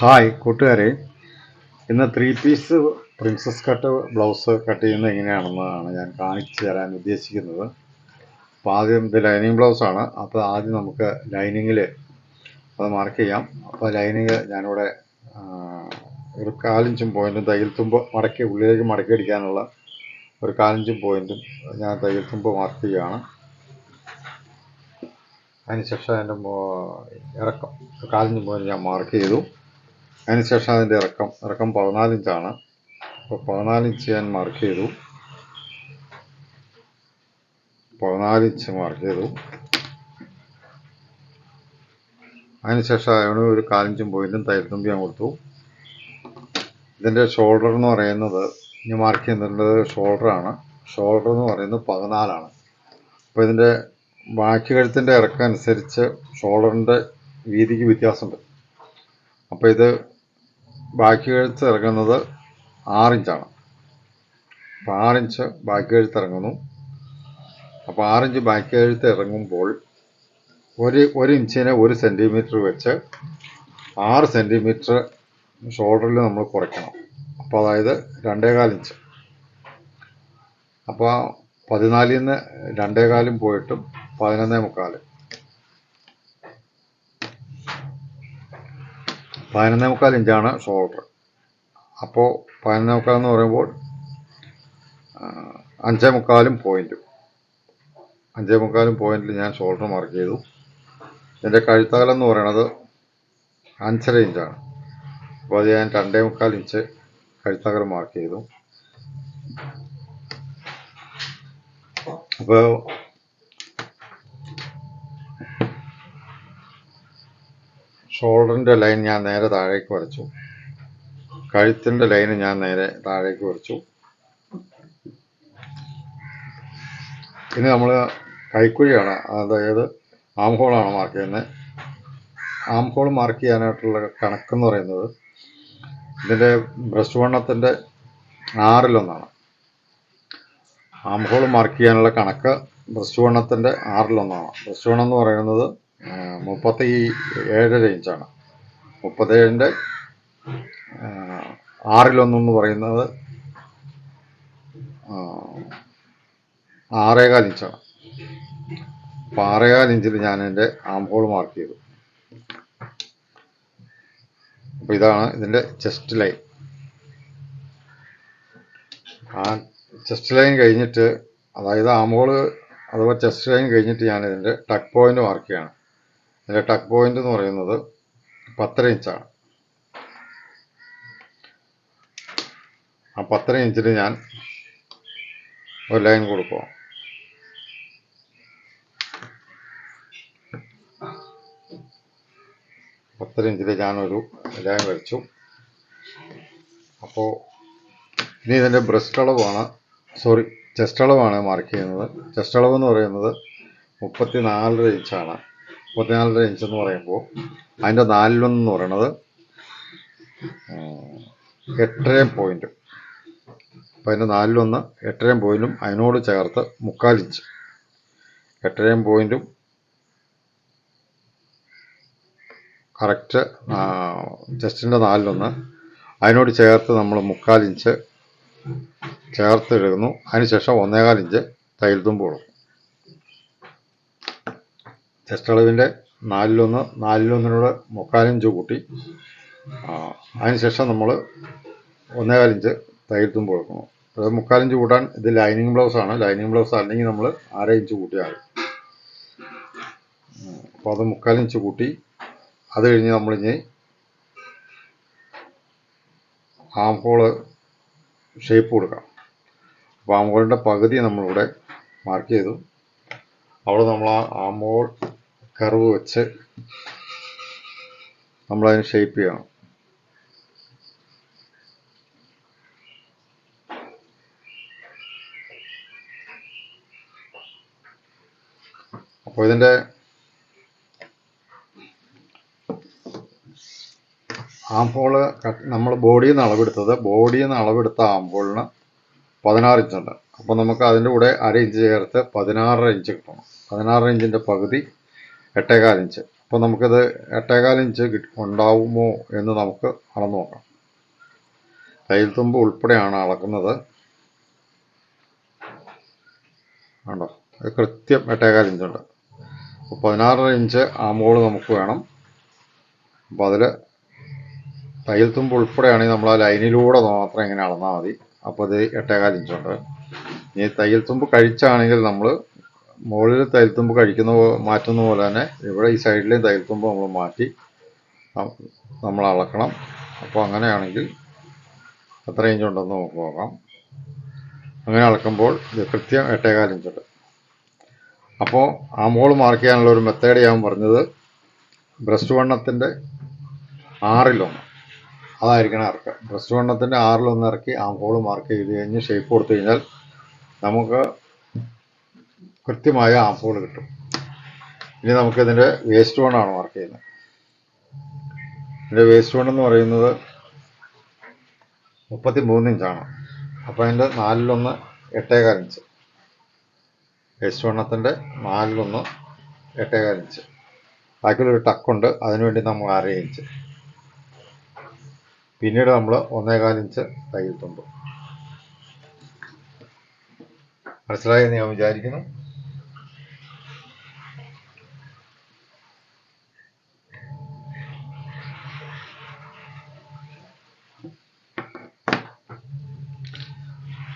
Hi കൂട്ടുകാരെ. ഇന്ന് three piece princess cut blouse cut ചെയ്യുന്നത് എങ്ങനെയാണെന്നാണ് ഞാൻ കാണിച്ചു തരാൻ ഉദ്ദേശിക്കുന്നത്. അപ്പോൾ ആദ്യം ഇത് ലൈനിങ് ബ്ലൗസാണ് അപ്പോൾ ആദ്യം നമുക്ക് ലൈനിങ്ങിൽ അത് മാർക്ക് ചെയ്യാം. അപ്പോൾ ലൈനിങ് ഞാനിവിടെ ഒരു കാലിഞ്ചും പോയിന്റും തയ്യൽ തുമ്പ് മടക്കി ഉള്ളിലേക്ക് മടക്കി അടിക്കാനുള്ള ഒരു കാലിഞ്ചും പോയിന്റും ഞാൻ തയ്യൽ തുമ്പ് മാർക്ക് ചെയ്യുകയാണ് അതിനുശേഷം അതിന്റെ ഇറക്കം കാലിഞ്ചും പോയിന്റ് ഞാൻ മാർക്ക് ചെയ്തു. അതിനുശേഷം അതിന്റെ ഇറക്കം ഇറക്കം പതിനാല് ഇഞ്ചാണ് അപ്പോൾ പതിനാല് ഇഞ്ച് ഞാൻ മാർക്ക് ചെയ്തു. പതിനാല് ഇഞ്ച് മാർക്ക് ചെയ്തു. അതിനുശേഷം അതിന് ഒരു കാലിഞ്ചും പോയിന്റും തയ്യൽത്തുമ്പി ഞാൻ കൊടുത്തു. ഇതിന്റെ ഷോൾഡർ എന്ന് പറയുന്നത് ഞാൻ മാർക്ക് ചെയ്യുന്നത് ഷോൾഡറാണ് ഷോൾഡർ എന്ന് പറയുന്നത് പതിനാലാണ്. അപ്പോൾ ഇതിന്റെ ബാക്കി കഴുത്തിന്റെ ഇറക്കം അനുസരിച്ച് ഷോൾഡറിന്റെ വീതിക്ക് വ്യത്യാസമുണ്ട്. അപ്പോൾ ഇത് ബാക്കി എഴുത്ത് ഇറങ്ങുന്നത് ആറിഞ്ചാണ്. അപ്പോൾ ആറിഞ്ച് ബാക്കി എഴുത്ത് ഇറങ്ങുന്നു. അപ്പോൾ ആറിഞ്ച് ബാക്കി എഴുത്ത് ഇറങ്ങുമ്പോൾ ഒരു ഒരു ഇഞ്ചിന് ഒരു സെന്റിമീറ്റർ വെച്ച് ആറ് സെന്റിമീറ്റർ ഷോൾഡറിൽ നമ്മൾ കുറയ്ക്കണം. അപ്പോൾ അതായത് രണ്ടേകാൽ ഇഞ്ച്. അപ്പോൾ പതിനാലിൽ നിന്ന് രണ്ടേകാലും പോയിട്ടും പതിനൊന്നേ മുക്കാൽ പതിനൊന്നേ മുക്കാൽ ഇഞ്ചാണ് ഷോൾഡർ അപ്പോൾ പതിനൊന്നേ മുക്കാൽ എന്ന് പറയുമ്പോൾ അഞ്ചേ മുക്കാലും പോയിന്റും അഞ്ചേ മുക്കാലും പോയിന്റിൽ ഞാൻ ഷോൾഡർ മാർക്ക് ചെയ്തു. എന്റെ കഴുത്തകലം എന്ന് പറയുന്നത് അഞ്ചര ഇഞ്ചാണ് അപ്പോൾ അത് ഞാൻ രണ്ടേ മുക്കാൽ ഇഞ്ച് കഴുത്തകലം മാർക്ക് ചെയ്തു. അപ്പോൾ ഷോൾഡറിന്റെ ലൈൻ ഞാൻ നേരെ താഴേക്ക് വരച്ചു. കഴുത്തിന്റെ ലൈന് ഞാൻ നേരെ താഴേക്ക് വരച്ചു. ഇനി നമ്മൾ കൈക്കുഴിയാണ് അതായത് ആം ഹോളാണ് മാർക്ക് ചെയ്യുന്നത് ആം ഹോൾ മാർക്ക് ചെയ്യാനായിട്ടുള്ള കണക്കെന്ന് പറയുന്നത് ഇതിന്റെ ബ്രസ്റ്റ് വണ്ണത്തിന്റെ ആറിലൊന്നാണ്. ആം ഹോൾ മാർക്ക് ചെയ്യാനുള്ള കണക്ക് ബ്രസ്റ്റ് വണ്ണത്തിന്റെ ആറിലൊന്നാണ്. ബ്രസ്റ്റ് വണ്ണം എന്ന് പറയുന്നത് മുപ്പത്തി ഏഴ് ഇഞ്ചാണ്. മുപ്പത്തേഴിന്റെ ആറിലൊന്നെന്ന് പറയുന്നത് ആറേകാൽ ഇഞ്ചാണ്. അപ്പം ആറേകാൽ ഇഞ്ചിൽ ഞാൻ എന്റെ ആം ഹോൾ മാർക്ക് ചെയ്തു. അപ്പോൾ ഇതാണ് ഇതിന്റെ ചെസ്റ്റ് ലൈൻ ആ ചെസ്റ്റ് ലൈൻ കഴിഞ്ഞിട്ട് അതായത് ആം ഹോൾ അഥവാ ചെസ്റ്റ് ലൈൻ കഴിഞ്ഞിട്ട് ഞാൻ ഇതിന്റെ ടക്ക് പോയിന്റ് മാർക്ക് ചെയ്യാണ്. ഇതിന്റെ ടക്ക് പോയിന്റ് എന്ന് പറയുന്നത് പത്തര ഇഞ്ചാണ്. ആ പത്തര ഇഞ്ചിൽ ഞാൻ ഒരു ലൈൻ കൊടുക്കുക പത്തര ഇഞ്ചിൽ ഞാനൊരു ലൈൻ വരച്ചു. അപ്പോൾ ഇനി ഇതിന്റെ ബ്രസ്റ്റ് അളവാണ് സോറി ചെസ്റ്റ് അളവാണ് മാർക്ക് ചെയ്യുന്നത്. ചെസ്റ്റ് അളവ് എന്ന് പറയുന്നത് മുപ്പത്തി നാലര ഇഞ്ചാണ്. മുപ്പത്തിനാലര ഇഞ്ച് എന്ന് പറയുമ്പോൾ അതിന്റെ നാലിലൊന്ന് എന്ന് പറയണത് എട്ടര പോയിന്റും അപ്പോൾ അതിന്റെ നാലിലൊന്ന് എട്ടരയും പോയിന്റും അതിനോട് ചേർത്ത് മുക്കാൽ ഇഞ്ച് എട്ടരയും പോയിന്റും കറക്റ്റ് ചെസ്റ്റിന്റെ നാലിലൊന്ന് അതിനോട് ചേർത്ത് നമ്മൾ മുക്കാൽ ഇഞ്ച് ചേർത്ത് എടുക്കുന്നു അതിനുശേഷം ഒന്നേകാൽ ഇഞ്ച് തയ്യൽ തുമ്പ് കൊടുക്കും. ചെസ്റ്റ് അളവിന്റെ നാലിലൊന്ന് നാലിലൊന്നിനോട് മുക്കാലിഞ്ച് കൂട്ടി. അതിനുശേഷം നമ്മൾ ഒന്നേകാൽ ഇഞ്ച് തയ്യൽ തുമ്പ് കൊടുക്കണം അത് മുക്കാലിഞ്ച് കൂട്ടാൻ ഇത് ലൈനിങ് ബ്ലൗസാണ് ലൈനിങ് ബ്ലൗസ് അല്ലെങ്കിൽ നമ്മൾ അര ഇഞ്ച് കൂട്ടിയാൽ അപ്പോൾ അത് മുക്കാലിഞ്ച് കൂട്ടി. അത് കഴിഞ്ഞ് നമ്മളിനി ആം ഹോൾ ഷേപ്പ് കൊടുക്കാം. അപ്പോൾ ആം ഹോളിന്റെ പകുതി നമ്മളിവിടെ മാർക്ക് ചെയ്തു. അവിടെ നമ്മൾ ആ ആം ഹോൾ കർവ് വെച്ച് നമ്മളതിന് ഷേപ്പ് ചെയ്യണം. അപ്പോൾ ഇതിന്റെ ആംപോൾ നമ്മൾ ബോഡിയിൽ നിന്ന് അളവെടുത്തത് ബോഡിയിൽ നിന്ന് അളവെടുത്ത ആംപോളിന് പതിനാറ് ഇഞ്ചുണ്ട് അപ്പോൾ നമുക്ക് അതിന്റെ കൂടെ അര ഇഞ്ച് ചേർത്ത് പതിനാറര ഇഞ്ച് കിട്ടണം. പതിനാറര ഇഞ്ചിന്റെ പകുതി എട്ടേകാൽ ഇഞ്ച് അപ്പോൾ നമുക്കിത് എട്ടേകാൽ ഇഞ്ച് ഉണ്ടാവുമോ എന്ന് നമുക്ക് അളന്നു നോക്കാം. തയ്യൽ തുമ്പ് ഉൾപ്പെടെയാണ് അളക്കുന്നത്. കണ്ടോ? അത് കൃത്യം എട്ടേകാൽ ഇഞ്ചുണ്ട് അപ്പോൾ പതിനാറര ഇഞ്ച് ആമോൾ നമുക്ക് വേണം. അപ്പോൾ അതിൽ തയ്യൽ തുമ്പ് ഉൾപ്പെടെയാണെങ്കിൽ നമ്മൾ ആ ലൈനിലൂടെ മാത്രം ഇങ്ങനെ അളന്നാൽ മതി. അപ്പോൾ ഇത് എട്ടേകാൽ ഇഞ്ചുണ്ട് ഇനി തയ്യൽ തുമ്പ് കഴിച്ചാണെങ്കിൽ നമ്മൾ മുകളിൽ തയ്യൽ തുമ്പ് കഴിക്കുന്ന മാറ്റുന്ന പോലെ തന്നെ ഇവിടെ ഈ സൈഡിലെയും തയ്യൽ തുമ്പ് നമ്മൾ മാറ്റി നമ്മൾ അളക്കണം. അപ്പോൾ അങ്ങനെയാണെങ്കിൽ എത്ര ഇഞ്ച് ഉണ്ടെന്ന് നമുക്ക് നോക്കാം. അങ്ങനെ അളക്കുമ്പോൾ ഇത് കൃത്യം എട്ടേകാൽ ഇഞ്ചുണ്ട്. അപ്പോൾ ആ മോൾ മാർക്ക് ചെയ്യാനുള്ള ഒരു മെത്തേഡ് ഞാൻ പറഞ്ഞത് ബ്രസ്റ്റ് വണ്ണത്തിന്റെ ആറിലൊന്ന്. അതായിരിക്കണം ഇറക്കുക. ബ്രസ്റ്റ് വണ്ണത്തിന്റെ ആറിലൊന്ന് ഇറക്കി ആ ഹോൾ മാർക്ക് ചെയ്ത് കഴിഞ്ഞ് ഷേപ്പ് കൊടുത്തു കഴിഞ്ഞാൽ നമുക്ക് കൃത്യമായ ആംപോൾ കിട്ടും. ഇനി നമുക്കിതിന്റെ വേസ്റ്റ് വണ്ണാണ് വർക്ക് ചെയ്യുന്നത്. ഇതിന്റെ വേസ്റ്റ് എന്ന് പറയുന്നത് മുപ്പത്തി മൂന്ന് ഇഞ്ചാണ് അപ്പോൾ അതിന്റെ നാലിലൊന്ന് എട്ടേകാൽ ഇഞ്ച് വേസ്റ്റ് വണ്ണത്തിന്റെ നാലിലൊന്ന് എട്ടേകാൽ ഇഞ്ച് ബാക്കിയുള്ളൊരു ടക്കുണ്ട് അതിനുവേണ്ടി നമ്മൾ അര ഇഞ്ച് പിന്നീട് നമ്മൾ ഒന്നേകാൽ ഇഞ്ച് തയ്യൽ തുമ്പ്. മനസ്സിലായി എന്ന് ഞാൻ വിചാരിക്കുന്നു.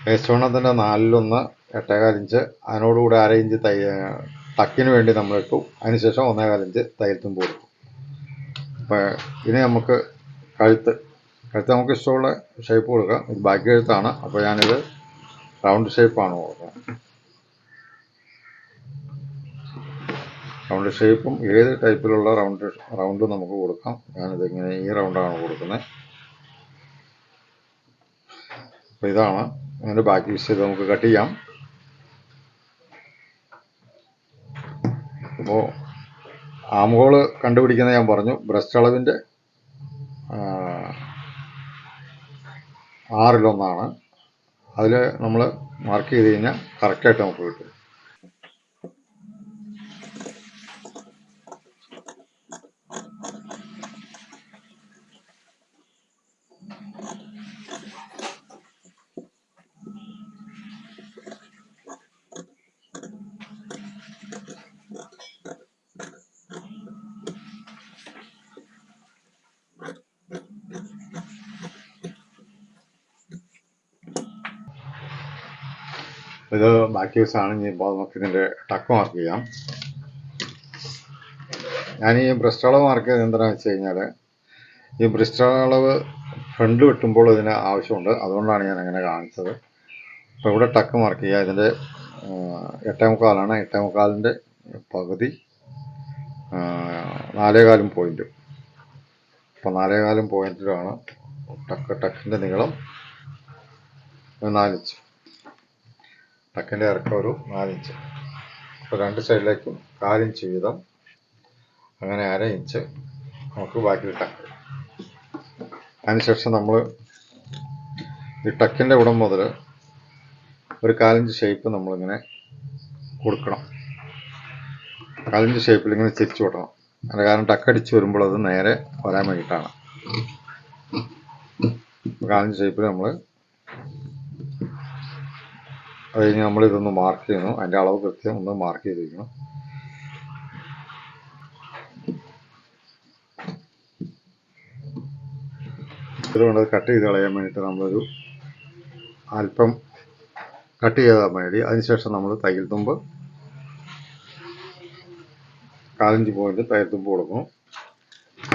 വേസ്റ്റോണത്തിന്റെ നാലിലൊന്ന് എട്ടേകാൽ ഇഞ്ച് അതിനോടുകൂടി അര ഇഞ്ച് തയ്യ ടക്കിന് വേണ്ടി നമ്മൾ ഇട്ടു. അതിനുശേഷം ഒന്നേകാൽ ഇഞ്ച് തയ്യൽ തുമ്പ് അപ്പോൾ ഇനി നമുക്ക് കഴുത്ത്. കഴുത്ത് നമുക്ക് ഇഷ്ടമുള്ള ഷേപ്പ് കൊടുക്കാം. ഇത് ബാക്കി കഴുത്താണ്. അപ്പോൾ ഞാനിത് റൗണ്ട് ഷേപ്പാണ് കൊടുക്കുന്നത് റൗണ്ട് ഷേപ്പും ഏത് ടൈപ്പിലുള്ള റൗണ്ട് റൗണ്ട് നമുക്ക് കൊടുക്കാം. ഞാനിത് ഇങ്ങനെ ഈ റൗണ്ടാണ് കൊടുക്കുന്നത് അപ്പോൾ ഇതാണ്. അതിന്റെ ബാക്കി ഇത് നമുക്ക് കട്ട് ചെയ്യാം. അപ്പോൾ ആമുകൾ കണ്ടുപിടിക്കുന്നത് ഞാൻ പറഞ്ഞു. ബ്രസ്റ്റ് അളവിന്റെ ആറിലൊന്നാണ്. അതിൽ നമ്മൾ മാർക്ക് ചെയ്ത് കഴിഞ്ഞാൽ കറക്റ്റായിട്ട് നമുക്ക് കിട്ടും ഇത് ബാക്കി ദിവസമാണ് ഇനി നമുക്ക് ഇതിന്റെ ടക്ക് മാർക്ക് ചെയ്യാം. ഞാൻ ഈ ബ്രസ്റ്റ് അളവ് മാർക്ക് ചെയ്ത് എന്താണെന്ന് വെച്ച് കഴിഞ്ഞാൽ ഈ ബ്രസ്റ്റ് അളവ് ഫ്രണ്ട് വെട്ടുമ്പോൾ ഇതിന് ആവശ്യമുണ്ട്. അതുകൊണ്ടാണ് ഞാൻ അങ്ങനെ കാണിച്ചത്. അപ്പോൾ ഇവിടെ ടക്ക് മാർക്ക് ചെയ്യുക. ഇതിന്റെ എട്ടേ മുക്കാലാണ്. എട്ടേ മുക്കാലിന്റെ പകുതി നാലേകാലും പോയിന്റ് അപ്പോൾ നാലേകാലും പോയിന്റിലാണ് ടക്ക് ടക്കിന്റെ നീളം. നാലിച്ചു ടക്കിന്റെ ഇറക്കം ഒരു നാലിഞ്ച്. അപ്പോൾ രണ്ട് സൈഡിലേക്കും കാലിഞ്ച് വീതം. അങ്ങനെ അര ഇഞ്ച്. നമുക്ക് ബാക്കിൽ ടക്ക്. അതിനുശേഷം നമ്മൾ ഈ ടക്കിന്റെ ഉടം മുതൽ ഒരു കാലിഞ്ച് ഷേപ്പ് നമ്മളിങ്ങനെ കൊടുക്കണം. കാലിഞ്ച് ഷേപ്പിൽ ഇങ്ങനെ തിരിച്ചു വിടണം അതിന്റെ കാരണം ടക്കടിച്ച് വരുമ്പോൾ അത് നേരെ വരാൻ വേണ്ടിയിട്ടാണ്. കാലിഞ്ച് ഷേപ്പിൽ നമ്മൾ അത് കഴിഞ്ഞ് നമ്മൾ ഇതൊന്ന് മാർക്ക് ചെയ്യണം. അതിന്റെ അളവ് കൃത്യം ഒന്ന് മാർക്ക് ചെയ്തിരിക്കണം. ഇതുകൊണ്ട് കട്ട് ചെയ്ത് കളയാൻ വേണ്ടിയിട്ട് നമ്മളൊരു അല്പം കട്ട് ചെയ്താൽ മതി. അതിനുശേഷം നമ്മൾ തയ്യൽ തുമ്പ് കാലഞ്ച് പോയിന്റ് തയ്യൽ തുമ്പ് കൊടുക്കും.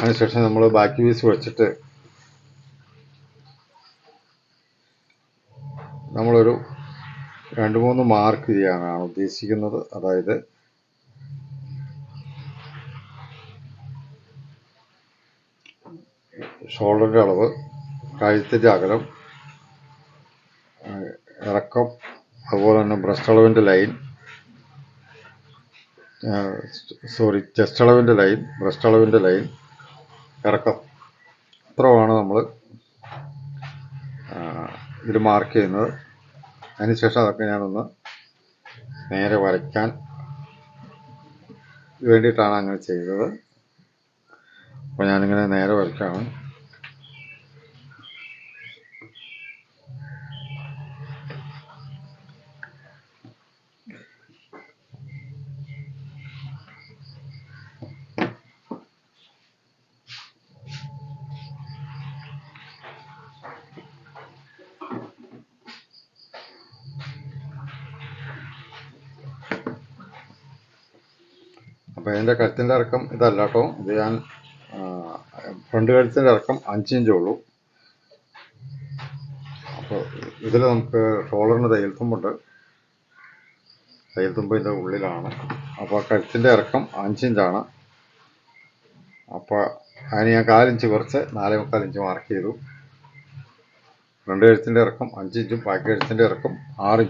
അതിനുശേഷം നമ്മൾ ബാക്കി പീസ് വെച്ചിട്ട് നമ്മളൊരു രണ്ട് മൂന്ന് മാർക്ക് ചെയ്യാനാണ് ഉദ്ദേശിക്കുന്നത്. അതായത് ഷോൾഡറിന്റെ അളവ് കഴുത്തിന്റെ അകലം ഇറക്കം അതുപോലെ തന്നെ ബ്രസ്റ്റ് അളവിന്റെ ലൈൻ സോറി ചെസ്റ്റ് അളവിന്റെ ലൈൻ ബ്രസ്റ്റ് അളവിന്റെ ലൈൻ ഇറക്കം. ഇത്രമാണ് നമ്മൾ ഇതിൽ മാർക്ക് ചെയ്യുന്നത്. അതിനുശേഷം അതൊക്കെ ഞാനൊന്ന് നേരെ വരയ്ക്കാൻ വേണ്ടിയിട്ടാണ് അങ്ങനെ ചെയ്തത്. അപ്പോൾ ഞാനിങ്ങനെ നേരെ വരയ്ക്കാണ് അപ്പോൾ ഇതിന്റെ കഴുത്തിന്റെ ഇറക്കം ഇതല്ല കേട്ടോ. ഇത് ഞാൻ ഫ്രണ്ട് കഴുത്തിന്റെ ഇറക്കം അഞ്ച് ഇഞ്ചേ ഉള്ളൂ. അപ്പോൾ ഇതിൽ നമുക്ക് ഷോളറിന് തയ്യൽത്തുമ്പുണ്ട് തുമ്പുണ്ട്. തയ്യൽ തുമ്പ് ഇതിന്റെ ഉള്ളിലാണ്. അപ്പോൾ കഴുത്തിന്റെ ഇറക്കം അഞ്ച് ഇഞ്ചാണ്. അപ്പോൾ അതിന് ഞാൻ കാലിഞ്ച് കുറച്ച് നാലേ മുക്കാൽ ഇഞ്ച് മാർക്ക് ചെയ്തു. ഫ്രണ്ട് കഴുത്തിന്റെ ഇറക്കം അഞ്ച് ഇഞ്ചും ബാക്കി കഴുത്തിന്റെ ഇറക്കം ആറ്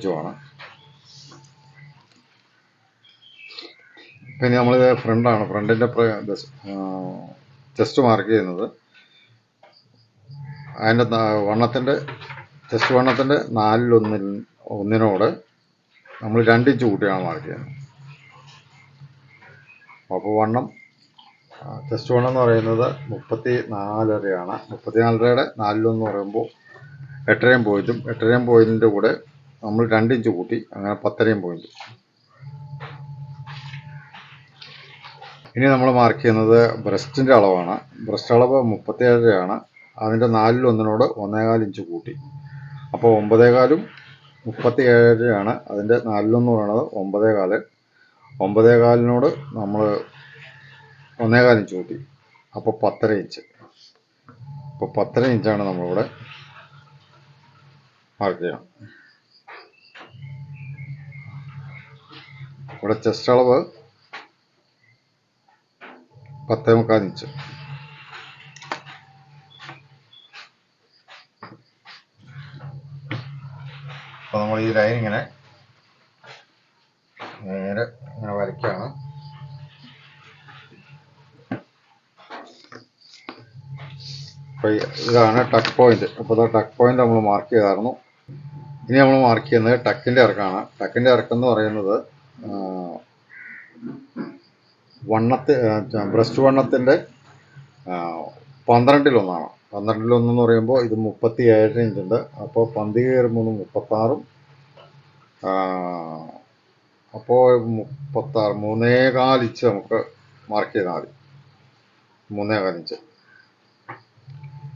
പിന്നെ നമ്മളിത് ഫ്രണ്ടാണ്. ഫ്രണ്ടിന്റെ ചെസ്റ്റ് മാർക്ക് ചെയ്യുന്നത്. അതിന്റെ വണ്ണത്തിന്റെ ചെസ്റ്റ് വണ്ണത്തിന്റെ നാലിലൊന്നിൽ ഒന്നിനോട് നമ്മൾ രണ്ടിഞ്ച് കൂട്ടിയാണ് മാർക്ക് ചെയ്യുന്നത്. അപ്പോൾ വണ്ണം ചെസ്റ്റ് വണ്ണം എന്ന് പറയുന്നത് മുപ്പത്തി നാലരയാണ് മുപ്പത്തി നാലരയുടെ നാലിലൊന്ന് പറയുമ്പോൾ എട്ടരയും പോയിന്റും എട്ടരയും പോയിന്റിന്റെ കൂടെ നമ്മൾ രണ്ടിഞ്ച് കൂട്ടി അങ്ങനെ പത്തരയും പോയിന്റ് ഇനി നമ്മൾ മാർക്ക് ചെയ്യുന്നത് ബ്രസ്റ്റിന്റെ അളവാണ്. ബ്രസ്റ്റ് അളവ് മുപ്പത്തിയേഴരയാണ്. അതിന്റെ നാലിലൊന്നിനോട് ഒന്നേകാൽ ഇഞ്ച് കൂട്ടി. അപ്പോൾ ഒമ്പതേകാലും മുപ്പത്തി ഏഴരയാണ് അതിന്റെ നാലിലൊന്ന് പറയുന്നത് ഒമ്പതേകാൽ. ഒമ്പതേകാലിനോട് നമ്മൾ ഒന്നേകാൽ ഇഞ്ച് കൂട്ടി. അപ്പോൾ പത്തര ഇഞ്ച്. അപ്പോൾ പത്തര ഇഞ്ചാണ് നമ്മളിവിടെ മാർക്ക് ചെയ്യണം ഇവിടെ ചെസ്റ്റ് അളവ് പത്തേ മുക്കാൽ ഇഞ്ച്. അപ്പോൾ നമ്മൾ ഈ ലൈൻ ഇങ്ങനെ നേരെ ഇങ്ങനെ വരയ്ക്കുകയാണ്. അപ്പോൾ ഇതാണ് ടക്ക് പോയിന്റ് അപ്പോൾ ടക്ക് പോയിന്റ് നമ്മൾ മാർക്ക് ചെയ്തായിരുന്നു. ഇനി നമ്മൾ മാർക്ക് ചെയ്യുന്നത് ടക്കിന്റെ ഇറക്കാണ്. ടക്കിന്റെ ഇറക്കം എന്ന് പറയുന്നത് വണ്ണത്തി ബ്രസ്റ്റ് വണ്ണത്തിന്റെ പന്ത്രണ്ടിലൊന്നാണ്. പന്ത്രണ്ടിലൊന്നെന്ന് പറയുമ്പോൾ ഇത് മുപ്പത്തി ഏഴ് ഇഞ്ചുണ്ട്. അപ്പോൾ പന്തി കയറുമ്പോൾ മുപ്പത്താറും അപ്പോൾ മുപ്പത്താറ് മൂന്നേകാൽ ഇഞ്ച് നമുക്ക് മാർക്ക് ചെയ്താൽ മതി. മൂന്നേകാൽ ഇഞ്ച്.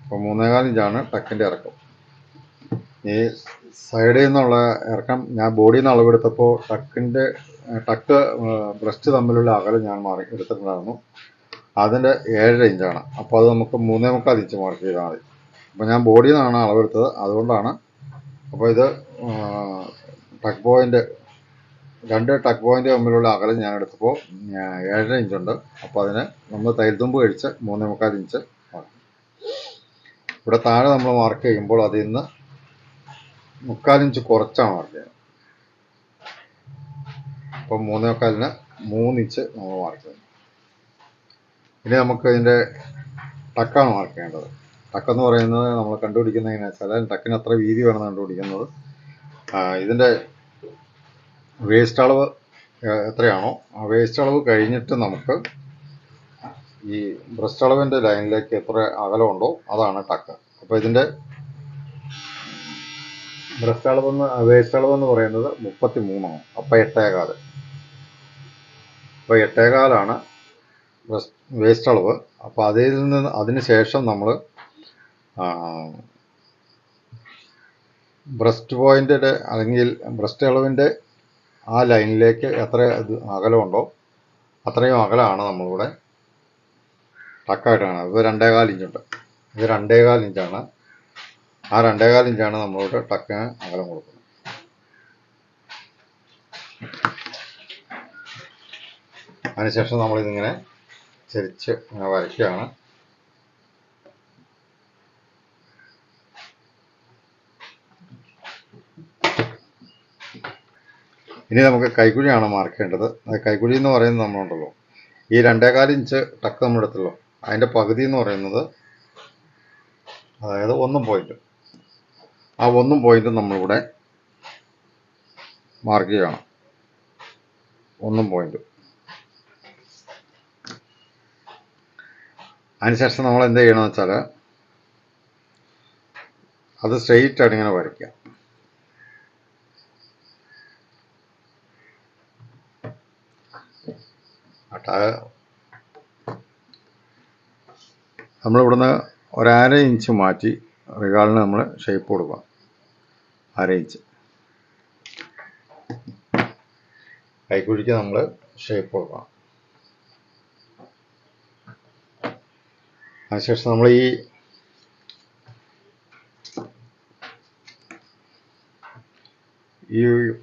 അപ്പോൾ മൂന്നേകാൽ ഇഞ്ചാണ് ടക്കിന്റെ ഇറക്കം. ഈ സൈഡിൽ നിന്നുള്ള ഇറക്കം ഞാൻ ബോഡിയിൽ നിന്ന് അളവെടുത്തപ്പോൾ ടക്കിന്റെ ടക്ക് ബ്രസ്റ്റ് തമ്മിലുള്ള അകലം ഞാൻ മാറി എടുത്തിട്ടുണ്ടായിരുന്നു. അതിന്റെ ഏഴര ഇഞ്ചാണ്. അപ്പോൾ അത് നമുക്ക് മൂന്നേ മുക്കാൽ ഇഞ്ച് മാർക്ക് ചെയ്താൽ മതി. അപ്പോൾ ഞാൻ ബോഡിയിൽ നിന്നാണ് അളവെടുത്തത്. അതുകൊണ്ടാണ് അപ്പോൾ ഇത് ടക്ക് പോയിന്റ് രണ്ട് ടക്ക് പോയിന്റ് തമ്മിലുള്ള അകലം ഞാൻ എടുത്തപ്പോൾ ഏഴര ഇഞ്ചുണ്ട്. അപ്പോൾ അതിന് നമ്മൾ തൈൽത്തുമ്പ് കഴിച്ച് മൂന്നേ മുക്കാൽ ഇഞ്ച് ഇവിടെ താഴെ നമ്മൾ മാർക്ക് ചെയ്യുമ്പോൾ അതിൽ നിന്ന് മുക്കാൽ ഇഞ്ച് കുറച്ചാണ് മാർക്ക് ചെയ്യണം അപ്പോൾ മൂന്നേക്കാലിന് മുക്കാലിന് മൂന്ന് ഇഞ്ച് നമ്മൾ മാർക്ക് ചെയ്യണം ഇനി നമുക്ക് ഇതിന്റെ ടക്കാണ് മാർക്ക് ചെയ്യേണ്ടത്. ടക്കെന്ന് പറയുന്നത് നമ്മൾ കണ്ടുപിടിക്കുന്നതിന് വെച്ചാൽ ടക്കിന് അത്ര വീതി വേണം കണ്ടുപിടിക്കുന്നത്. ഇതിന്റെ വേസ്റ്റ് അളവ് എത്രയാണോ ആ വേസ്റ്റ് അളവ് കഴിഞ്ഞിട്ട് നമുക്ക് ഈ ബ്രസ്റ്റ് അളവിന്റെ ലൈനിലേക്ക് എത്ര അകലമുണ്ടോ അതാണ് ടക്ക്. അപ്പോൾ ഇതിന്റെ ബ്രസ്റ്റ് അളവെന്ന് വേസ്റ്റ് അളവെന്ന് പറയുന്നത് മുപ്പത്തി മൂന്നാണ് അപ്പം എട്ടേകാൽ. അപ്പോൾ എട്ടേകാലാണ് വേസ്റ്റ് അളവ് അപ്പോൾ അതിൽ നിന്ന് അതിന് ശേഷം നമ്മൾ ബ്രസ്റ്റ് പോയിന്റെ അല്ലെങ്കിൽ ബ്രസ്റ്റ് അളവിന്റെ ആ ലൈനിലേക്ക് എത്ര ഇത് അകലമുണ്ടോ അത്രയും അകലമാണ് നമ്മളിവിടെ. ടക്കായിട്ടാണ് ഇത് രണ്ടേകാൽ ഇഞ്ചുണ്ട്. ഇത് രണ്ടേകാൽ ഇഞ്ചാണ്. ആ രണ്ടേകാൽ ഇഞ്ചാണ് നമ്മളോട് ടക്കിന് അകലം കൊടുക്കുന്നത്. അതിനുശേഷം നമ്മളിതിങ്ങനെ ചരിച്ച് വരയ്ക്കുകയാണ്. ഇനി നമുക്ക് കൈക്കുഴിയാണ് മാർക്ക് ചെയ്യേണ്ടത്. കൈക്കുഴി എന്ന് പറയുന്നത് നമ്മളുണ്ടല്ലോ. ഈ രണ്ടേകാൽ ഇഞ്ച് ടക്ക് നമ്മൾ എടുത്തല്ലോ അതിന്റെ പകുതി എന്ന് പറയുന്നത് അതായത് ഒന്നും പോയിന്റ് ആ ഒന്നും പോയിന്റ് നമ്മളിവിടെ മാർക്ക് ചെയ്യണം. ഒന്നും പോയിന്റ് അതിനുശേഷം നമ്മൾ എന്ത് ചെയ്യണമെന്ന് വെച്ചാൽ അത് സ്ട്രെയിറ്റ് ആയിട്ട് ഇങ്ങനെ വരയ്ക്കുക. നമ്മളിവിടുന്ന് ഒരര ഇഞ്ച് മാറ്റി റിഗാളിന് നമ്മൾ ഷേപ്പ് കൊടുക്കണം അര ഇഞ്ച് കൈക്കുഴിക്ക് നമ്മൾ ഷേപ്പ് കൊടുക്കണം അതിനുശേഷം നമ്മൾ ഈ ഈ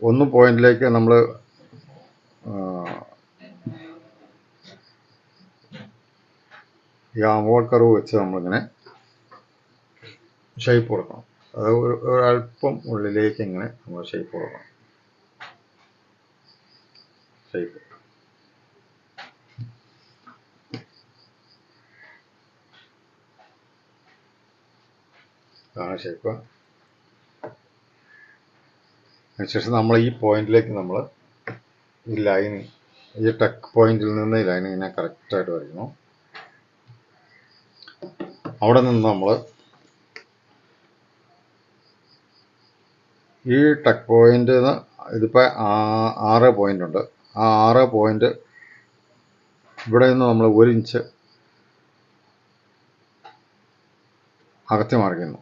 ഒന്ന് പോയിന്റിലേക്ക് നമ്മൾ ഈ ആമ്പോൾ കറവ് വെച്ച് നമ്മളിങ്ങനെ ഷേപ്പ് കൊടുക്കണം. അത് ഒരല്പം ഉള്ളിലേക്ക് ഇങ്ങനെ നമ്മൾ ഷേപ്പ് കൊടുക്കണം. ഷേപ്പ് ഇതാണ് ഷേപ്പ് അതിനുശേഷം നമ്മൾ ഈ പോയിന്റിലേക്ക് നമ്മൾ ഈ ലൈൻ ഈ ടെക് പോയിന്റിൽ നിന്ന് ഈ ലൈൻ ഇങ്ങനെ കറക്റ്റായിട്ട് വരയ്ക്കണം. അവിടെ നിന്ന് നമ്മൾ ഈ ടെക് പോയിന്റ് ഇതിപ്പോൾ ആറ് പോയിന്റ് ഉണ്ട്. ആ ആറ് പോയിന്റ് ഇവിടെ നിന്ന് നമ്മൾ ഒരു ഇഞ്ച് അകത്തി മാർക്ക് ചെയ്യുന്നു.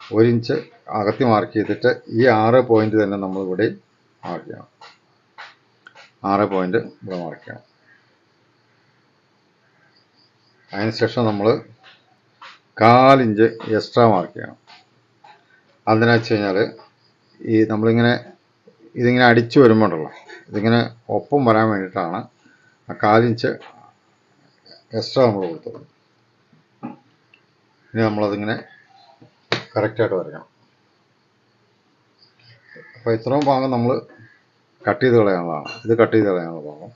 ഒരു ഇഞ്ച് അകത്തി മാർക്ക് ചെയ്തിട്ട് ഈ ആറ് പോയിന്റ് തന്നെ നമ്മൾ ഇവിടെ മാർക്ക് ചെയ്യണം. ആറ് പോയിന്റ് ഇവിടെ മാർക്ക് ചെയ്യണം. അതിനുശേഷം നമ്മൾ കാലിഞ്ച് എക്സ്ട്രാ മാർക്ക് ചെയ്യണം. അതെന്നു വെച്ച് കഴിഞ്ഞാൽ ഈ നമ്മളിങ്ങനെ ഇതിങ്ങനെ അടിച്ചു വരുമ്പോണ്ടല്ലോ ഇതിങ്ങനെ ഒപ്പം വരാൻ വേണ്ടിയിട്ടാണ് ആ കാലിഞ്ച് എക്സ്ട്രാ നമ്മൾ കൊടുത്തത്. ഇനി നമ്മളതിങ്ങനെ കറക്റ്റായിട്ട് വരയ്ക്കണം. അപ്പോൾ ഇത്രയും ഭാഗം നമ്മൾ കട്ട് ചെയ്ത് കളയാനുള്ളതാണ്. ഇത് കട്ട് ചെയ്ത് കളയാനുള്ള ഭാഗം.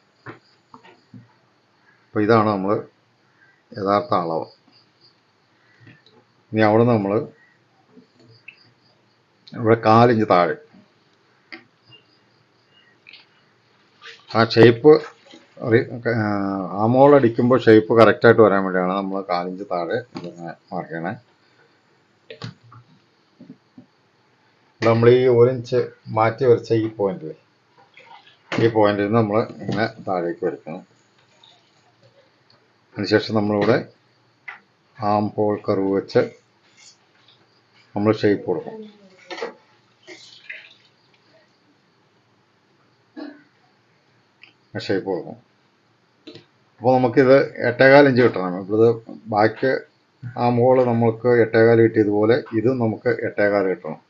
അപ്പോൾ ഇതാണ് നമ്മൾ യഥാർത്ഥ അളവ്. ഇനി അവിടെ നമ്മൾ ഇവിടെ കാലിഞ്ച് താഴെ. ആ ഷേപ്പ് ആമോൾ അടിക്കുമ്പോൾ ഷേപ്പ് കറക്റ്റായിട്ട് വരാൻ വേണ്ടിയാണ് നമ്മൾ കാലിഞ്ച് താഴെ മാർക്ക് ചെയ്യണേ നമ്മൾ ഈ ഒരിഞ്ച് മാറ്റി വരച്ച ഈ പോയിന്റിൽ ഈ പോയിന്റിൽ നിന്ന് നമ്മൾ ഇങ്ങനെ താഴേക്ക് വരയ്ക്കണം. അതിനുശേഷം നമ്മളിവിടെ ആം പോൾ കറുവ് വെച്ച് നമ്മൾ ഷേപ്പ് കൊടുക്കും ഷേപ്പ് കൊടുക്കും അപ്പോൾ നമുക്കിത് എട്ടേകാൽ ഇഞ്ച് കിട്ടണം. ഇത് ബാക്ക് ആ മുകൾ നമ്മൾക്ക് എട്ടേകാൽ കിട്ടിയതുപോലെ ഇതും നമുക്ക് എട്ടേകാൽ കിട്ടണം.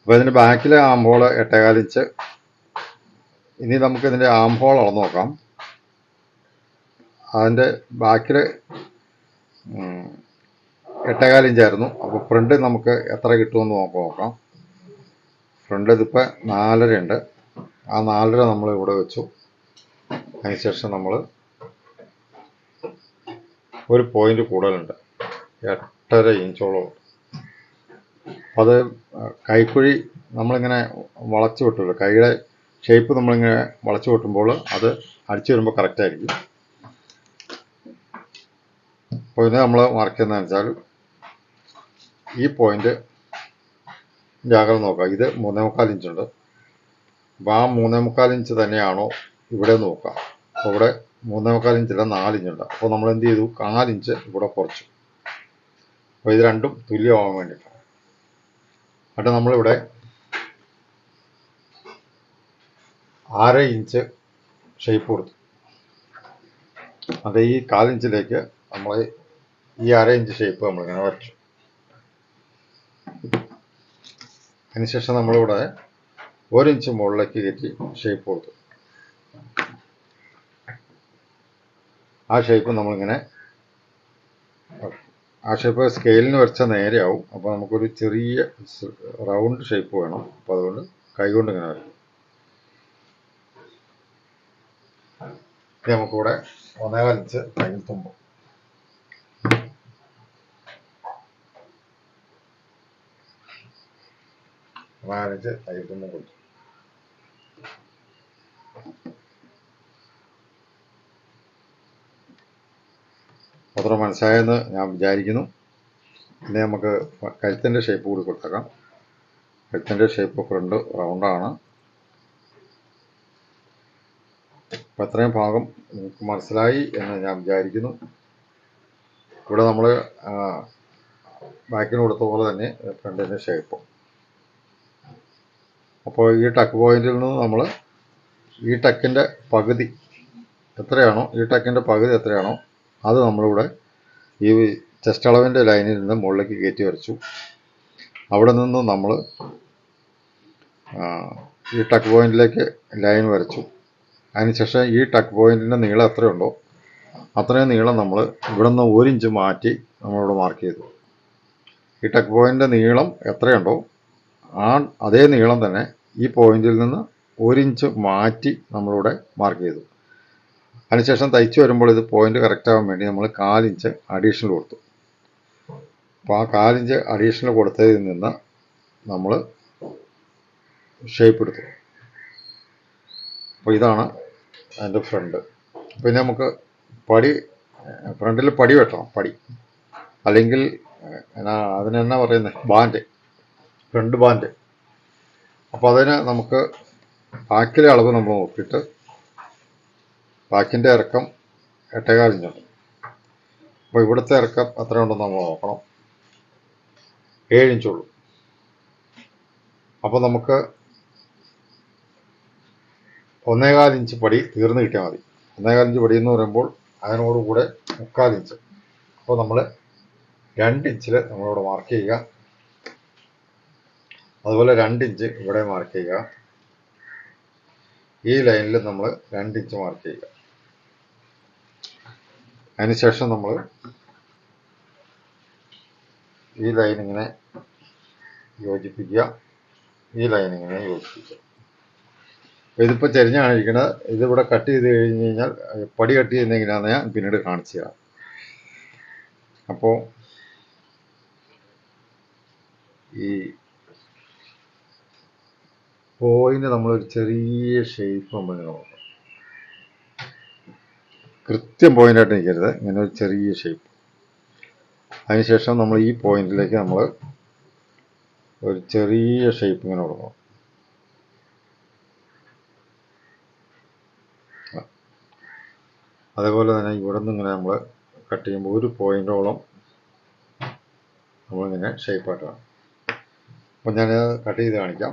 അപ്പോൾ ഇതിന്റെ ബാക്കിലെ ആംബോൾ എട്ടേകാൽ ഇഞ്ച്. ഇനി നമുക്ക് ഇതിന്റെ ആംബോൾ അളന്ന് നോക്കാം. അതിന്റെ ബാക്കിൽ എട്ടേകാൽ ഇഞ്ചായിരുന്നു. അപ്പോൾ ഫ്രണ്ട് നമുക്ക് എത്ര കിട്ടുമെന്ന് നമുക്ക് നോക്കാം. ഫ്രണ്ട് ഇതിപ്പോൾ നാലര ഉണ്ട് ആ നാലര നമ്മൾ ഇവിടെ വെച്ചു. അതിനുശേഷം നമ്മൾ ഒരു പോയിന്റ് കൂടുതലുണ്ട്. എട്ടര ഇഞ്ചോളം. അത് കൈക്കുഴി നമ്മളിങ്ങനെ വളച്ചു വിട്ടുള്ളു കൈയുടെ ഷേപ്പ് നമ്മളിങ്ങനെ വളച്ചു വിട്ടുമ്പോൾ അത് അടിച്ചു വരുമ്പോൾ കറക്റ്റ് ആയിരിക്കും. അപ്പോൾ ഇത് നമ്മൾ മാർക്ക് ചെയ്യുന്നതെന്ന് വെച്ചാൽ ഈ പോയിന്റ് അകലം നോക്കുക ഇത് മൂന്നേ മുക്കാൽ ഇഞ്ചുണ്ട്. അപ്പോൾ ആ മൂന്നേ മുക്കാൽ ഇഞ്ച് തന്നെയാണോ ഇവിടെ നോക്കാം. അപ്പോൾ ഇവിടെ മൂന്നേ മുക്കാൽ ഇഞ്ചില്ല നാലിഞ്ചുണ്ട് അപ്പോൾ നമ്മൾ എന്ത് ചെയ്തു കാലിഞ്ച് ഇവിടെ കുറച്ചു. അപ്പോൾ ഇത് രണ്ടും തുല്യമാവാൻ വേണ്ടിയിട്ടാണ് എന്നിട്ട് നമ്മളിവിടെ അര ഇഞ്ച് ഷേപ്പ് കൊടുത്തു. അത് ഈ കാലിഞ്ചിലേക്ക് നമ്മൾ ഈ അര ഇഞ്ച് ഷേപ്പ് നമ്മളിങ്ങനെ വരച്ചു. അതിനുശേഷം നമ്മളിവിടെ ഒരു ഇഞ്ച് മുകളിലേക്ക് കയറ്റി ഷേപ്പ് കൊടുത്തു. ആ ഷേപ്പ് നമ്മളിങ്ങനെ ആ ഷേപ്പ് സ്കെയിലിന് വരച്ചാൽ നേരെയാവും. അപ്പോൾ നമുക്കൊരു ചെറിയ റൗണ്ട് ഷേപ്പ് വേണം. അപ്പോൾ അതുകൊണ്ട് കൈകൊണ്ട് ഇങ്ങനെ വരും നമുക്കിവിടെ ഒന്നേകാൽ ഇഞ്ച് കയ്യിൽ തുമ്പ്. നാലഞ്ച് കയ്യിൽ തുമ്പും കൊടുത്തു. അത്ര മനസ്സിലായെന്ന് ഞാൻ വിചാരിക്കുന്നു. ഇനി നമുക്ക് കഴുത്തിന്റെ ഷേപ്പ് കൂടി കൊടുത്തേക്കാം. കഴുത്തിന്റെ ഷേപ്പ് ഫ്രണ്ട് റൗണ്ടാണ് അപ്പം അത്രയും ഭാഗം നിങ്ങൾക്ക് മനസ്സിലായി എന്ന് ഞാൻ വിചാരിക്കുന്നു. ഇവിടെ നമ്മൾ ബാക്കിന് കൊടുത്ത പോലെ തന്നെ ഫ്രണ്ടിന്റെ ഷേപ്പ് അപ്പോൾ ഈ ടക്ക് പോയിന്റിൽ നിന്ന് നമ്മൾ ഈ ടക്കിന്റെ പകുതി എത്രയാണോ ഈ ടക്കിന്റെ പകുതി എത്രയാണോ അത് നമ്മളിവിടെ ഈ ചെസ്റ്റ് അളവിന്റെ ലൈനിൽ നിന്ന് മുകളിലേക്ക് കയറ്റി വരച്ചു. അവിടെ നിന്ന് നമ്മൾ ഈ ടക്ക് പോയിന്റിലേക്ക് ലൈൻ വരച്ചു. അതിനുശേഷം ഈ ടക്ക് പോയിന്റിന്റെ നീളം എത്രയുണ്ടോ അത്രയും നീളം നമ്മൾ ഇവിടെ നിന്ന് ഒരു ഇഞ്ച് മാറ്റി നമ്മളിവിടെ മാർക്ക് ചെയ്തു. ഈ ടക്ക് പോയിന്റിന്റെ നീളം എത്രയുണ്ടോ ആ അതേ നീളം തന്നെ ഈ പോയിന്റിൽ നിന്ന് ഒരു ഇഞ്ച് മാറ്റി നമ്മളിവിടെ മാർക്ക് ചെയ്തു. അതിനുശേഷം തയ്ച്ചു വരുമ്പോൾ ഇത് പോയിന്റ് കറക്റ്റ് ആവാൻ വേണ്ടി നമ്മൾ കാലിഞ്ച് അഡീഷണൽ കൊടുത്തു. അപ്പോൾ ആ കാലിഞ്ച് അഡീഷണൽ കൊടുത്തതിൽ നിന്ന് നമ്മൾ ഷേപ്പ് എടുത്തു. അപ്പോൾ ഇതാണ് അതിന്റെ ഫ്രണ്ട് പിന്നെ നമുക്ക് പടി ഫ്രണ്ടിൽ പടി വെട്ടണം പടി. അല്ലെങ്കിൽ അതിനെന്നാ പറയുന്നത് ബാൻഡ് ഫ്രണ്ട് ബാൻഡ് അപ്പോൾ അതിന് നമുക്ക് ബാക്കിലെ അളവ് നമ്മൾ നോക്കിയിട്ട് ബാക്കിന്റെ ഇറക്കം എട്ടേകാൽ ഇഞ്ചുണ്ട് അപ്പോൾ ഇവിടുത്തെ ഇറക്കം എത്ര ഉണ്ടെന്ന് നമ്മൾ നോക്കണം. ഏഴ് ഇഞ്ചുള്ളൂ. അപ്പോൾ നമുക്ക് ഒന്നേകാൽ ഇഞ്ച് പടി തീർന്നു കിട്ടിയാൽ മതി. ഒന്നേകാൽ ഇഞ്ച് പടി എന്ന് പറയുമ്പോൾ അതിനോടുകൂടെ മുക്കാൽ ഇഞ്ച്. അപ്പോൾ നമ്മൾ രണ്ട് ഇഞ്ചിൽ നമ്മളിവിടെ മാർക്ക് ചെയ്യുക. അതുപോലെ രണ്ട് ഇഞ്ച് ഇവിടെ മാർക്ക് ചെയ്യുക. ഈ ലൈനിൽ നമ്മൾ രണ്ട് ഇഞ്ച് മാർക്ക് ചെയ്യുക. അതിനുശേഷം നമ്മൾ ഈ ലൈൻ ഇങ്ങനെ യോജിപ്പിക്കുക. ഈ ലൈൻ ഇങ്ങനെ യോജിപ്പിക്കുക. ഇതിപ്പോൾ ചെരിഞ്ഞാണ് ഇരിക്കുന്നത് ഇതിവിടെ കട്ട് ചെയ്ത് കഴിഞ്ഞ് കഴിഞ്ഞാൽ പടി കട്ട് ചെയ്യുന്ന എങ്ങനെയാണെന്ന് ഞാൻ പിന്നീട് കാണിച്ചു തരാം. അപ്പോൾ ഈ പോയിന് നമ്മളൊരു ചെറിയ ഷേപ്പ് നമ്മൾ നോക്കാം കൃത്യം പോയിന്റായിട്ട് നിൽക്കരുത്. ഇങ്ങനെ ഒരു ചെറിയ ഷേപ്പ് അതിനുശേഷം നമ്മൾ ഈ പോയിന്റിലേക്ക് നമ്മൾ ഒരു ചെറിയ ഷേപ്പ് ഇങ്ങനെ കൊടുക്കണം. അതേപോലെ തന്നെ ഇവിടെ നിന്ന് ഇങ്ങനെ നമ്മൾ കട്ട് ചെയ്യുമ്പോൾ ഒരു പോയിന്റോളം നമ്മളിങ്ങനെ ഷേപ്പായിട്ട് കാണും. അപ്പം ഞാൻ കട്ട് ചെയ്ത് കാണിക്കാം.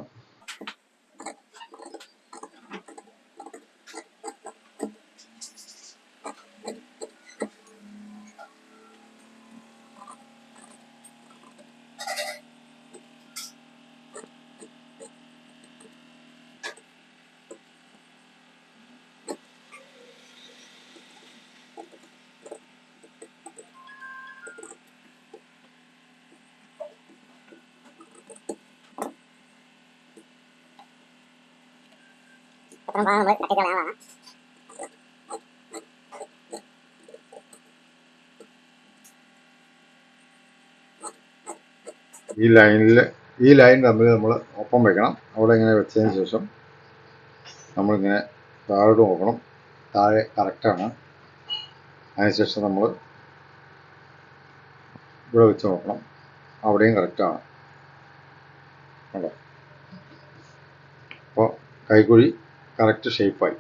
അത്രയും ഭാഗം നമ്മൾ ചെയ്ത് ഈ ലൈനിൽ ഈ ലൈൻ തമ്മിൽ നമ്മൾ ഒപ്പം വെക്കണം. അവിടെ ഇങ്ങനെ വെച്ചതിന് ശേഷം നമ്മളിങ്ങനെ താഴോട്ട് നോക്കണം. താഴെ കറക്റ്റാണ് അതിനുശേഷം നമ്മൾ ഇവിടെ വെച്ച് നോക്കണം. അവിടെയും കറക്റ്റാണ് അപ്പോൾ കൈക്കുഴി കറക്റ്റ് ഷേപ്പായി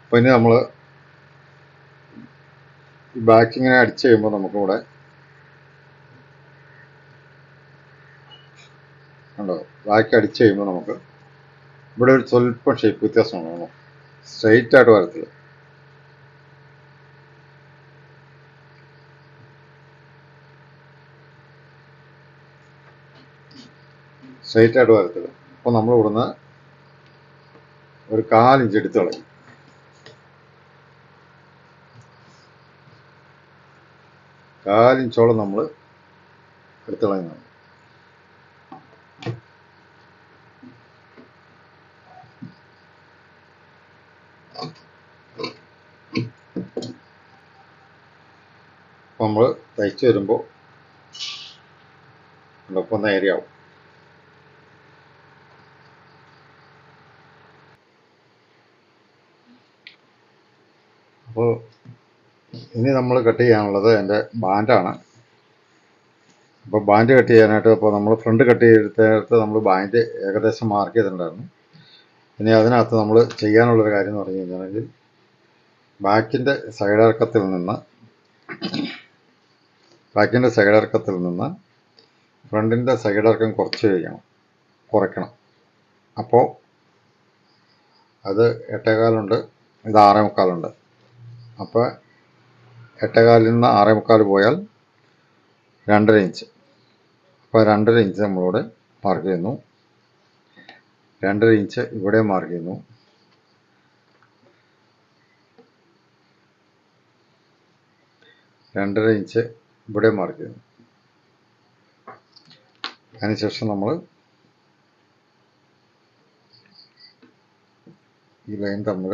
അപ്പോൾ ഇനി നമ്മൾ ഈ ബാക്ക് ഇങ്ങനെ അടിച്ച് കഴിയുമ്പോൾ നമുക്കിവിടെ കണ്ടോ? ബാക്കി അടിച്ച് കഴിയുമ്പോൾ നമുക്ക് ഇവിടെ ഒരു സ്വല്പം ഷേപ്പ് വ്യത്യാസമാണ് സ്ട്രെയിറ്റ് ആയിട്ട് വരത്തില്ല. സ്ട്രെയിറ്റ് ആയിട്ട് വരത്തില്ല. അപ്പോൾ നമ്മൾ ഇവിടുന്ന് ഒരു കാലിഞ്ച് എടുത്ത് കളയും. കാലിഞ്ചോളം നമ്മൾ എടുത്ത് കളയുന്നതാണ്. നമ്മൾ തയ്ച്ചു വരുമ്പോൾ ഒപ്പം നേരെയാവും അപ്പോൾ ഇനി നമ്മൾ കട്ട് ചെയ്യാനുള്ളത് എന്റെ ബാൻഡാണ്. അപ്പോൾ ബാൻഡ് കട്ട് ചെയ്യാനായിട്ട് അപ്പോൾ നമ്മൾ ഫ്രണ്ട് കട്ട് ചെയ്തെടുത്ത് നമ്മൾ ബാൻഡ് ഏകദേശം മാർക്ക് ചെയ്തിട്ടുണ്ടായിരുന്നു. ഇനി അതിനകത്ത് നമ്മൾ ചെയ്യാനുള്ളൊരു കാര്യം എന്ന് പറഞ്ഞു കഴിഞ്ഞാൽ ബാക്കിന്റെ സൈഡിറക്കത്തിൽ നിന്ന് ബാക്കിന്റെ സൈഡിറക്കത്തിൽ നിന്ന് ഫ്രണ്ടിന്റെ സൈഡിറക്കം കുറച്ച് കഴിക്കണം കുറയ്ക്കണം. അപ്പോൾ അത് എട്ടേകാലുണ്ട് ഇത് ആറേ മുക്കാലുണ്ട് അപ്പോൾ എട്ടേകാലിൽ നിന്ന് ആറേ മുക്കാൽ പോയാൽ രണ്ടര ഇഞ്ച് അപ്പോൾ രണ്ടര ഇഞ്ച് നമ്മളിവിടെ മാർക്ക് ചെയ്യുന്നു. രണ്ടര ഇഞ്ച് ഇവിടെ മാർക്ക് ചെയ്യുന്നു. രണ്ടര ഇഞ്ച് ഇവിടെ മാർക്ക് ചെയ്യുന്നു. അതിനുശേഷം നമ്മൾ ഈ ലൈൻ തമ്മിൽ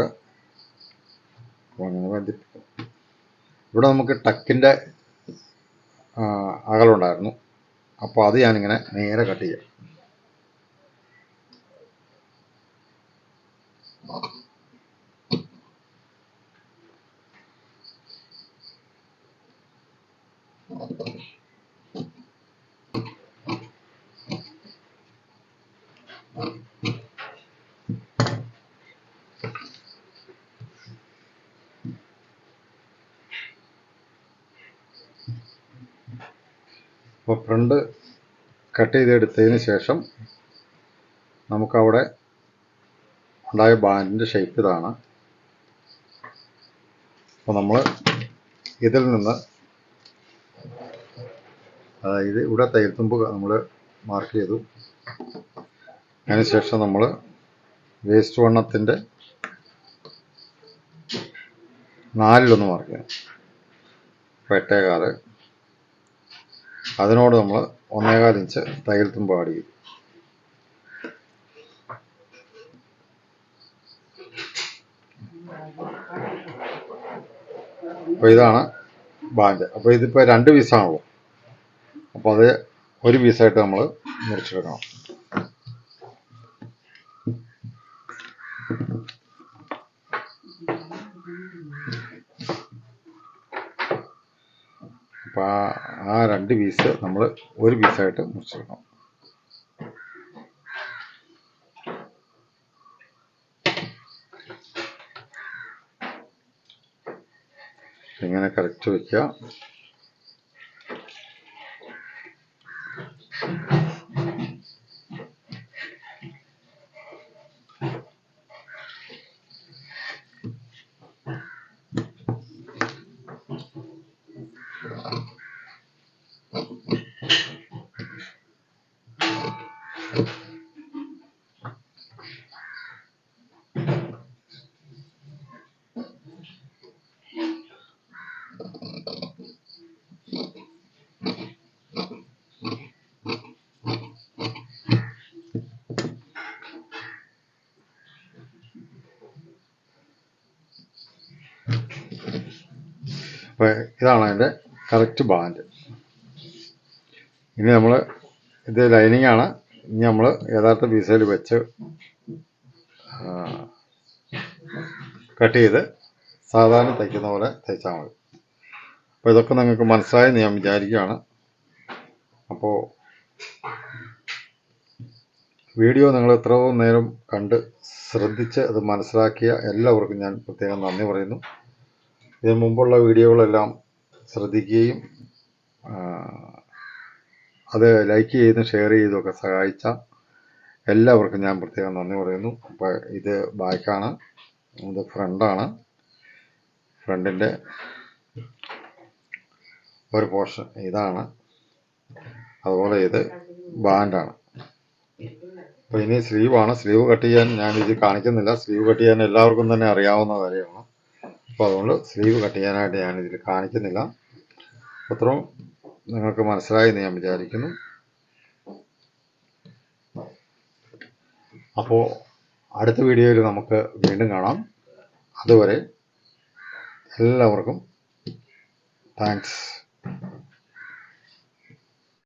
അങ്ങനെ ബന്ധിപ്പിക്കും ഇവിടെ നമുക്ക് ടക്കിന്റെ അകലുണ്ടായിരുന്നു. അപ്പോൾ അത് ഞാനിങ്ങനെ നേരെ കട്ട് ചെയ്യാം. അപ്പോൾ ഫ്രണ്ട് കട്ട് ചെയ്തെടുത്തതിന് ശേഷം നമുക്കവിടെ ഉണ്ടായ ബാൻഡിന്റെ ഷേപ്പ് ഇതാണ്. അപ്പോൾ നമ്മൾ ഇതിൽ നിന്ന് അതായത് ഇവിടെ തയ്യൽത്തുമ്പ് നമ്മൾ മാർക്ക് ചെയ്തു. അതിനുശേഷം നമ്മൾ വേസ്റ്റ് വണ്ണത്തിന്റെ നാലിലൊന്ന് മാർക്ക് ചെയ്യണം. പെട്ടേക്കാറ് അതിനോട് നമ്മൾ ഒന്നേകാൽ ഇഞ്ച് തയ്യൽ തുമ്പ് ആഡ് ചെയ്യും. അപ്പോൾ ഇതാണ് ബാൻഡ്. അപ്പോൾ ഇതിപ്പോൾ രണ്ട് പീസാണല്ലോ അപ്പോൾ അത് ഒരു പീസായിട്ട് നമ്മൾ മുറിച്ചെടുക്കണം അപ്പോൾ ആ ആ രണ്ട് പീസ് നമ്മൾ ഒരു പീസായിട്ട് മുറിച്ചെടുക്കണം. ഇങ്ങനെ കറക്റ്റ് വയ്ക്കുക അപ്പോൾ ഇതാണ് അതിന്റെ കറക്റ്റ് ബാൻഡ് ഇനി നമ്മൾ ഇത് ലൈനിങ് ആണ്. ഇനി നമ്മൾ യഥാർത്ഥ പീസയിൽ വെച്ച് കട്ട് ചെയ്ത് സാധാരണ തയ്ക്കുന്ന പോലെ തയ്ച്ചാൽ മതി. അപ്പോൾ ഇതൊക്കെ നിങ്ങൾക്ക് മനസ്സിലായെന്ന് ഞാൻ വിചാരിക്കുകയാണ്. അപ്പോൾ വീഡിയോ നിങ്ങൾ എത്രയോ നേരം കണ്ട് ശ്രദ്ധിച്ച് അത് മനസ്സിലാക്കിയ എല്ലാവർക്കും ഞാൻ പ്രത്യേകം നന്ദി പറയുന്നു. ഇതിനു മുമ്പുള്ള വീഡിയോകളെല്ലാം ശ്രദ്ധിക്കുകയും അത് ലൈക്ക് ചെയ്തും ഷെയർ ചെയ്തുമൊക്കെ സഹായിച്ച എല്ലാവർക്കും ഞാൻ പ്രത്യേകം നന്ദി പറയുന്നു. അപ്പോൾ ഇത് ബാക്കാണ്. ഇത് ഫ്രണ്ടാണ്. ഫ്രണ്ടിന്റെ ഒരു പോർഷൻ ഇതാണ്. അതുപോലെ ഇത് ബാൻഡാണ്. അപ്പോൾ ഇനി സ്ലീവാണ്. സ്ലീവ് കട്ട് ചെയ്യാൻ ഞാൻ ഇത് കാണിക്കുന്നില്ല. സ്ലീവ് കട്ട് ചെയ്യാൻ എല്ലാവർക്കും തന്നെ അറിയാവുന്ന കാര്യമാണ്. അപ്പോൾ അതുകൊണ്ട് സ്ലീവ് കട്ട് ചെയ്യാനായിട്ട് ഞാനിതിൽ കാണിക്കുന്നില്ല. അത്രയും നിങ്ങൾക്ക് മനസ്സിലായി എന്ന് ഞാൻ വിചാരിക്കുന്നു. അപ്പോൾ അടുത്ത വീഡിയോയിൽ നമുക്ക് വീണ്ടും കാണാം. അതുവരെ എല്ലാവർക്കും താങ്ക്സ്